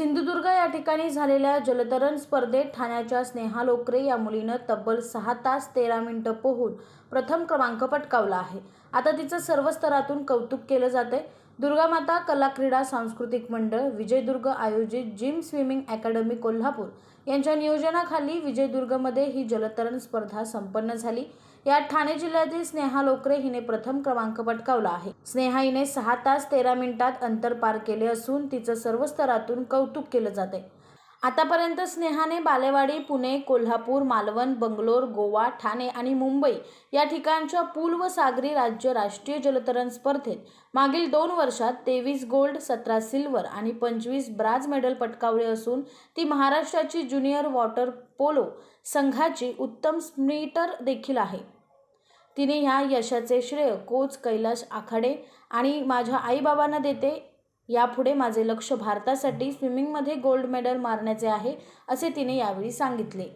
सिंधुदुर्ग या ठिकाणी झालेल्या जलतरण स्पर्धेत ठाण्याच्या स्नेहा लोकरे या मुलीनं तब्बल सहा तास तेरा मिनिटं पोहून प्रथम क्रमांक पटकावला आहे. आता तिचं सर्व स्तरातून कौतुक केलं जातंय. दुर्गामाता कला क्रीडा सांस्कृतिक मंडळ विजयदुर्ग आयोजित जिम स्विमिंग अकॅडमी कोल्हापूर यांच्या नियोजनाखाली विजयदुर्गमध्ये ही जलतरण स्पर्धा संपन्न झाली. यात ठाणे जिल्ह्यातील स्नेहा लोकरे हिने प्रथम क्रमांक पटकावला आहे. स्नेहा हिने सहा तास तेरा मिनिटात अंतर पार केले असून तिचं सर्व स्तरातून कौतुक केलं जाते आतापर्यंत स्नेहाने बालेवाडी पुणे कोल्हापूर मालवण बंगलोर गोवा ठाणे आणि मुंबई या ठिकाणच्या पूल व सागरी राज्य राष्ट्रीय जलतरण स्पर्धेत मागील दोन वर्षात तेवीस गोल्ड सतरा सिल्वर आणि पंचवीस ब्राज मेडल पटकावले असून ती महाराष्ट्राची ज्युनियर वॉटर पोलो संघाची उत्तम स्मिटर देखील आहे. तिने ह्या यशाचे श्रेय कोच कैलाश आखाडे आणि माझ्या आईबाबांना देते यापुढे माझे लक्ष भारतासाठी स्विमिंगमध्ये गोल्ड मेडल मारण्याचे आहे असे तिने यावेळी सांगितले.